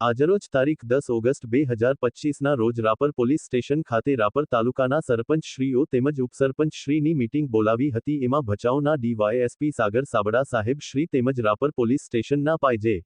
આજરોજ તારીખ દસ ઓગસ્ટ બે હજાર પચીસના રોજ રાપર પોલીસ સ્ટેશન ખાતે રાપર તાલુકાના સરપંચ શ્રીઓ તેમજ ઉપસરપંચ શ્રીની મીટિંગ બોલાવી હતી. એમાં ભચાઉના ડીવાયએસપી સાગર સાબડા સાહેબ શ્રી તેમજ રાપર પોલીસ સ્ટેશનના પાયજે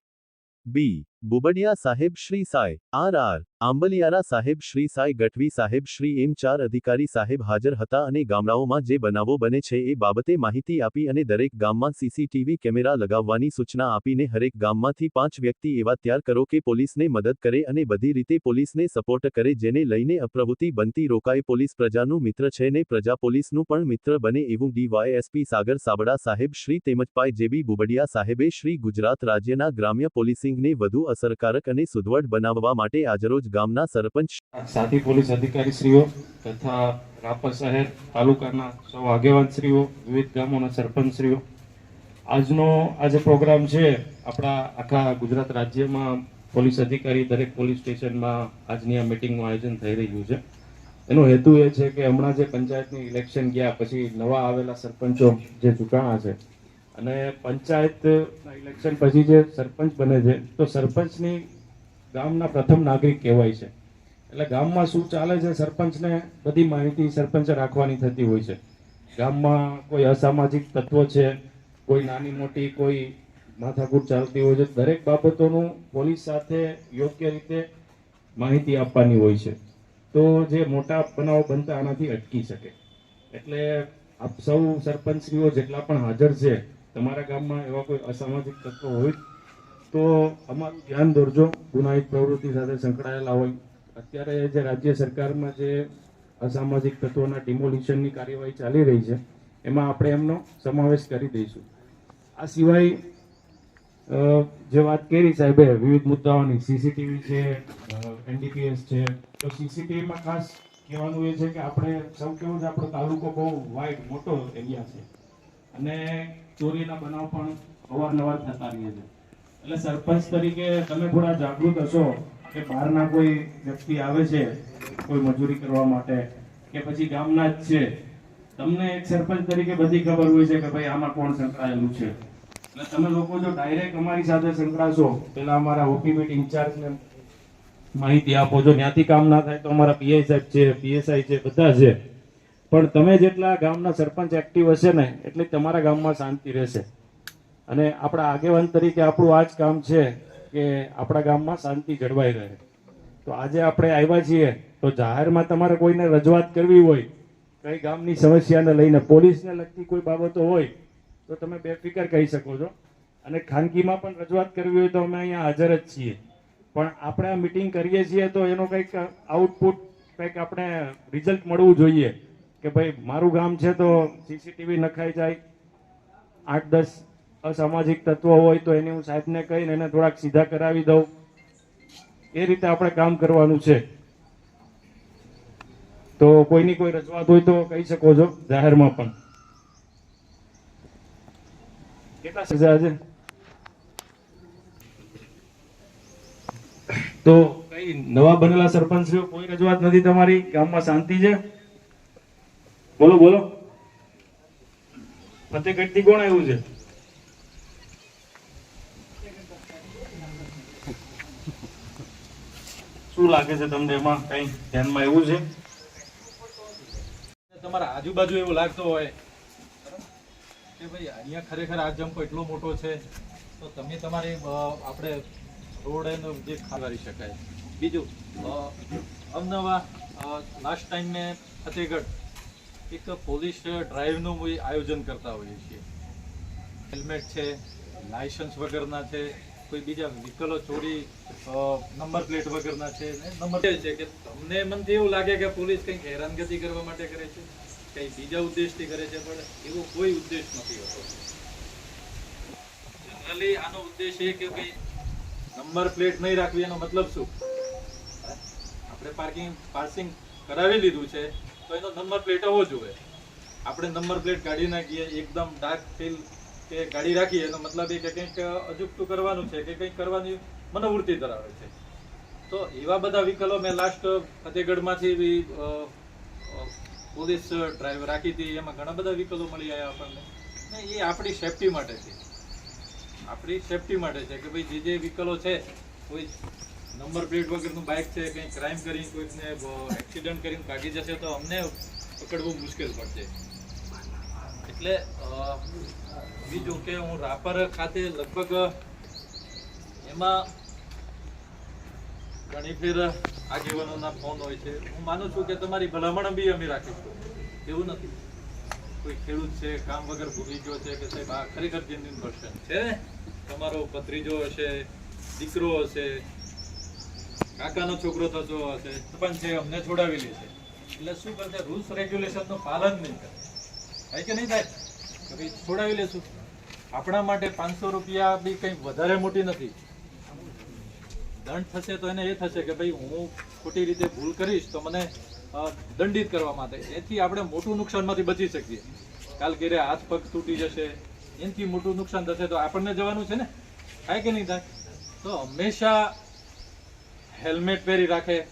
બી. બુબડિયા સાહેબ શ્રી સાય, આર આર, આંબલિયારા સાહેબ શ્રી સાય ગઠવી સાહેબ શ્રી, એમ ચાર અધિકારી સાહેબ હાજર હતા અને ગામડાઓમાં જે બનાવો બને છે એ બાબતે માહિતી આપી અને દરેક ગામમાં સીસીટીવી કેમેરા લગાવવાની સૂચના આપીને હરેક ગામમાંથી પાંચ વ્યક્તિ એવા તૈયાર કરો કે પોલીસને મદદ કરે અને બધી રીતે પોલીસને સપોર્ટ કરે જેને લઈને અપ્રવૃત્તિ બનતી રોકાય. પોલીસ પ્રજાનું મિત્ર છે ને પ્રજા પોલીસનું પણ મિત્ર બને એવું ડીવાયએસપી સાગર સાબડા સાહેબ શ્રી તેમજ પાય જેબી બુબડિયા સાહેબે શ્રી ગુજરાત રાજ્યના ગ્રામ્ય પોલીસિંગને વધુ અસરકારક અને સુદૃઢ બનાવવા માટે આજરોજ ગામના સરપંચ સાથી પોલીસ અધિકારીશ્રીઓ તથા રાપર શહેર તાલુકાના સૌ આગેવાનશ્રીઓ, વિવિધ ગામોના સરપંચશ્રીઓ, આજનો આ જે પ્રોગ્રામ છે, આપણા આખા ગુજરાત રાજ્યમાં પોલીસ અધિકારી દરેક પોલીસ સ્ટેશનમાં આજની આ મિટિંગનું આયોજન થઈ રહ્યું છે. એનો હેતુ એ છે કે હમણાં જે પંચાયતની ઇલેક્શન ગયા, પછી નવા આવેલા સરપંચો જે ચૂંટાણા છે અને પંચાયતના ઇલેક્શન પછી જે સરપંચ બને છે, તો સરપંચની ગામના પ્રથમ નાગરિક કહેવાય છે. એટલે ગામમાં શું ચાલે છે, સરપંચને બધી માહિતી સરપંચે રાખવાની થતી હોય છે. ગામમાં કોઈ અસામાજિક તત્વો છે, કોઈ નાની મોટી કોઈ માથાકૂટ ચાલતી હોય છે, દરેક બાબતોનું પોલીસ સાથે યોગ્ય રીતે માહિતી આપવાની હોય છે. તો જે મોટા બનાવો બનતા આનાથી અટકી શકે. એટલે આપ સૌ સરપંચશ્રીઓ જેટલા પણ હાજર છે તમારા ગામમાં એવા કોઈ અસામાજિક તત્વો હોય તો અમારું ધ્યાન દોરજો. ગુનાહિત પ્રવૃત્તિ સાથે સંકળાયેલા હોય. અત્યારે જે રાજ્ય સરકારમાં જે અસામાજિક તત્વોના ડિમોલિશનની કાર્યવાહી ચાલી રહી છે, એમાં આપણે એમનો સમાવેશ કરી દઈશું. આ સિવાય જે વાત કરી સાહેબે, વિવિધ મુદ્દાઓની સીસીટીવી છે એનડીપીએસ છે, તો સીસીટીવીમાં ખાસ કહેવાનું એ છે કે આપણે સૌ કેવું છે, આપણો તાલુકો બહુ વાઇડ મોટો એરિયા છે. અને ચોરીના બનાવ પણ અવારનવાર થતા રહે છે. એટલે સરપંચ તરીકે તમે થોડા જાગૃત હશો કે બહારના કોઈ વ્યક્તિ આવે છે, કોઈ મજૂરી કરવા માટે, કે પછી ગામના જ છે. તમને એક સરપંચ તરીકે બધી ખબર હોય છે કે ભાઈ આમાં કોણ સંકળાયેલું છે. એટલે તમે લોકો જો ડાયરેક્ટ અમારી સાથે સંકળાશો, પેલા અમારા ઓપીબીટ ઇન્ચાર્જને માહિતી આપો. જો ત્યાંથી કામ ના થાય તો અમારા પીઆઈ સાહેબ છે પીએસઆઈ છે, બધા છે. પણ તમે જેટલા ગામના સરપંચ એક્ટિવ હશે ને, એટલે તમારા ગામમાં શાંતિ રહેશે. અને આપણા આગેવાન તરીકે આપણું આ જ કામ છે કે આપણા ગામમાં શાંતિ જળવાઈ રહે. તો આજે આપણે આવ્યા છીએ, તો જાહેરમાં તમારે કોઈને રજૂઆત કરવી હોય, કઈ ગામની સમસ્યાને લઈને પોલીસને લગતી કોઈ બાબતો હોય, તો તમે બેફિકર કહી શકો છો. અને ખાનગીમાં પણ રજૂઆત કરવી હોય તો અમે અહીંયા હાજર જ છીએ. પણ આપણે આ મિટિંગ કરીએ છીએ તો એનો કંઈક આઉટપુટ કંઈક આપણે રિઝલ્ટ મળવું જોઈએ. કે ભાઈ, મારું ગામ છે તો સીસીટીવી નખાઈ જાય. આઠ દસ અસામાજિક તત્વો હોય તો એને હું સાહેબને કહીને એને થોડાક સીધા કરાવી દઉં. એ રીતે આપણે કામ કરવાનું છે. તો કોઈની કોઈ રજૂઆત હોય તો કહી શકો છો, જાહેરમાં પણ. કેટલા સજા આજે? તો કઈ નવા બનેલા સરપંચ કોઈ રજૂઆત નથી તમારી? ગામમાં શાંતિ છે? બોલો બોલો. ફતેગઢથી કોણ આવ્યું છે? શું લાગે છે તમને એમાં? કઈ ધ્યાનમાં એવું છે? તમારા આજુબાજુ એવું લાગતું હોય કે ભાઈ અહીંયા ખરેખર આ જંપ એટલો મોટો છે તો તમે તમારી આપણે રોડ એનો જે ખાવારી શકાય. બીજું અ, અવનવા લાસ્ટ ટાઈમ મેં ફતેહગઢ એક પોલીસ ડ્રાઈવનું આયોજન કરતા હોઈએ છીએ. હેલ્મેટ છે, લાયસન્સ વગરના છે, કોઈ બીજા વ્હીકલો ચોરી નંબર પ્લેટ વગરના છે નંબર છે કે તમને મનથી એવું લાગે કે પોલીસ કંઈક હેરાનગતિ કરવા માટે કરે છે? કંઈ બીજા ઉદ્દેશથી કરે છે? પણ એવો કોઈ ઉદ્દેશ નથી હોતો. જનરલી આનો ઉદ્દેશ એ કે ભાઈ, નંબર પ્લેટ નહીં રાખવી એનો મતલબ શું? આપણે પાર્કિંગ પાર્સિંગ કરાવી લીધું છે તો એનો નંબર પ્લેટ હોવો જોઈએ. આપણે નંબર પ્લેટ કાઢી નાખીએ, એકદમ ડાર્ક ફીલ કે ગાડી રાખીએ, એનો મતલબ એ કે કંઈક અજુકતું કરવાનું છે કે કંઈક કરવાની મનોવૃત્તિ ધરાવે છે. તો એવા બધા વિકલો મેં લાસ્ટ ફતેહગઢમાંથી બી પોલીસ ડ્રાઈવ રાખી હતી, એમાં ઘણા બધા વિકલો મળી આવ્યા આપણને. ને એ આપણી સેફટી માટે છે. આપણી સેફટી માટે છે કે ભાઈ જે જે વિકલો છે, કોઈ નંબર પ્લેટ વગરનું બાઇક છે, કંઈ ક્રાઇમ કરીને કોઈકને એક્સિડન્ટ કરીને કાઢી જશે તો અમને પકડવું મુશ્કેલ પડશે. એટલે બીજું કે હું રાપર ખાતે લગભગ એમાં ઘણી ફેર આગેવાનોના ફોન હોય છે. હું માનું છું કે તમારી ભલામણ બી અમે રાખીશું. એવું નથી. કોઈ ખેડૂત છે, કામ વગર ભૂલી ગયો છે કે સાહેબ, આ ખરેખર જેન્યુન પર્સન છે તમારો ભત્રીજો હશે, દીકરો હશે કાકાનો છોકરો થતો હશે છે, અમને છોડાવી લે છે. એટલે શું કરશે? રૂલ્સ રેગ્યુલેશનનું પાલન નહીં કરે. થાય કે નહીં થાય તો ભાઈ છોડાવી લેશું. આપણા માટે પાંચસો રૂપિયા બી કંઈ વધારે મોટી નથી. દંડ થશે તો એને એ થશે કે ભાઈ, હું ખોટી રીતે ભૂલ કરીશ તો મને દંડિત કરવા માટે. એથી આપણે મોટું નુકસાનમાંથી બચી શકીએ. કાલ ઘેરે હાથ પગ તૂટી જશે, એનાથી મોટું નુકસાન થશે તો આપણને જવાનું છે ને? થાય કે નહીં થાય તો હંમેશા હેલ્મેટ પહેરી રાખે.